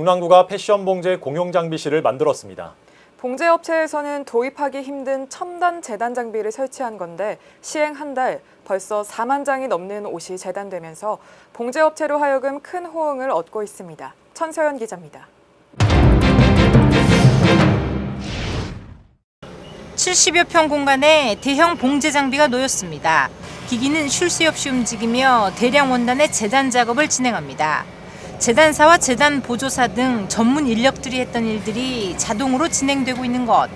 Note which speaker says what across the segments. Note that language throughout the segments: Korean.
Speaker 1: 중랑구가 패션 봉제 공용 장비실을 만들었습니다.
Speaker 2: 봉제 업체에서는 도입하기 힘든 첨단 재단 장비를 설치한 건데 시행 한 달 벌써 4만 장이 넘는 옷이 재단되면서 봉제 업체로 하여금 큰 호응을 얻고 있습니다. 천서연 기자입니다.
Speaker 3: 70여 평 공간에 대형 봉제 장비가 놓였습니다. 기기는 쉴 새 없이 움직이며 대량 원단의 재단 작업을 진행합니다. 재단사와 재단 보조사 등 전문 인력들이 했던 일들이 자동으로 진행되고 있는 것.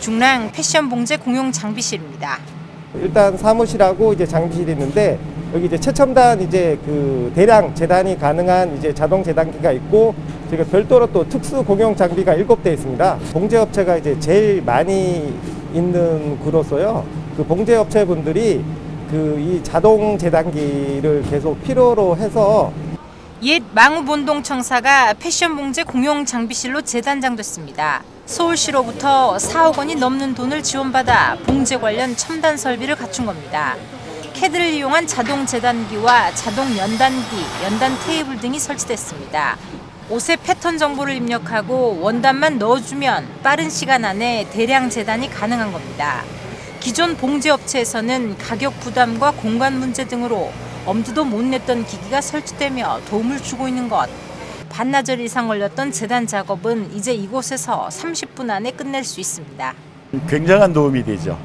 Speaker 3: 중랑 패션 봉제 공용 장비실입니다.
Speaker 4: 일단 사무실하고 이제 장비실이 있는데 여기 이제 최첨단 이제 그 대량 재단이 가능한 이제 자동 재단기가 있고 저희가 별도로 또 특수 공용 장비가 일곱 대 있습니다. 봉제 업체가 이제 제일 많이 있는 구로서요. 그 봉제 업체 분들이 그 이 자동 재단기를 계속 필요로 해서
Speaker 3: 옛 망우본동 청사가 패션 봉제 공용 장비실로 재단장됐습니다. 서울시로부터 4억 원이 넘는 돈을 지원받아 봉제 관련 첨단 설비를 갖춘 겁니다. 캐드를 이용한 자동 재단기와 자동 연단기, 연단 테이블 등이 설치됐습니다. 옷의 패턴 정보를 입력하고 원단만 넣어주면 빠른 시간 안에 대량 재단이 가능한 겁니다. 기존 봉제 업체에서는 가격 부담과 공간 문제 등으로 엄두도 못 냈던 기기가 설치되며 도움을 주고 있는 것. 반나절 이상 걸렸던 재단 작업은 이제 이곳에서 30분 안에 끝낼 수 있습니다.
Speaker 5: 굉장한 도움이 되죠.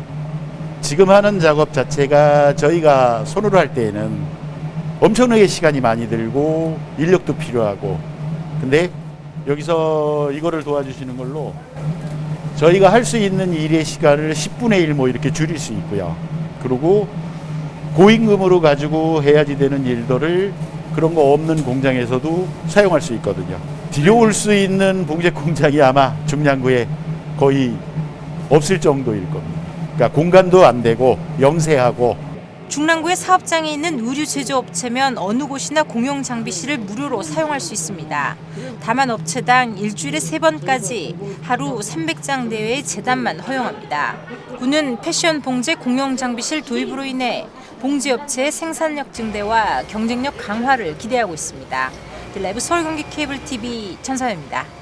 Speaker 5: 지금 하는 작업 자체가 저희가 손으로 할 때에는 엄청나게 시간이 많이 들고 인력도 필요하고 근데 여기서 이거를 도와주시는 걸로 저희가 할 수 있는 일의 시간을 10분의 1 뭐 이렇게 줄일 수 있고요. 그리고 고임금으로 가지고 해야지 되는 일들을 그런 거 없는 공장에서도 사용할 수 있거든요. 들여올 수 있는 봉제 공장이 아마 중량구에 거의 없을 정도일 겁니다. 그러니까 공간도 안 되고 영세하고
Speaker 3: 중랑구의 사업장에 있는 의류 제조업체면 어느 곳이나 공용 장비실을 무료로 사용할 수 있습니다. 다만 업체당 일주일에 세번까지 하루 300장 대회의 재단만 허용합니다. 군은 패션 봉제 공용 장비실 도입으로 인해 봉제업체의 생산력 증대와 경쟁력 강화를 기대하고 있습니다. 라이브 서울경기 케이블 TV 천사입니다.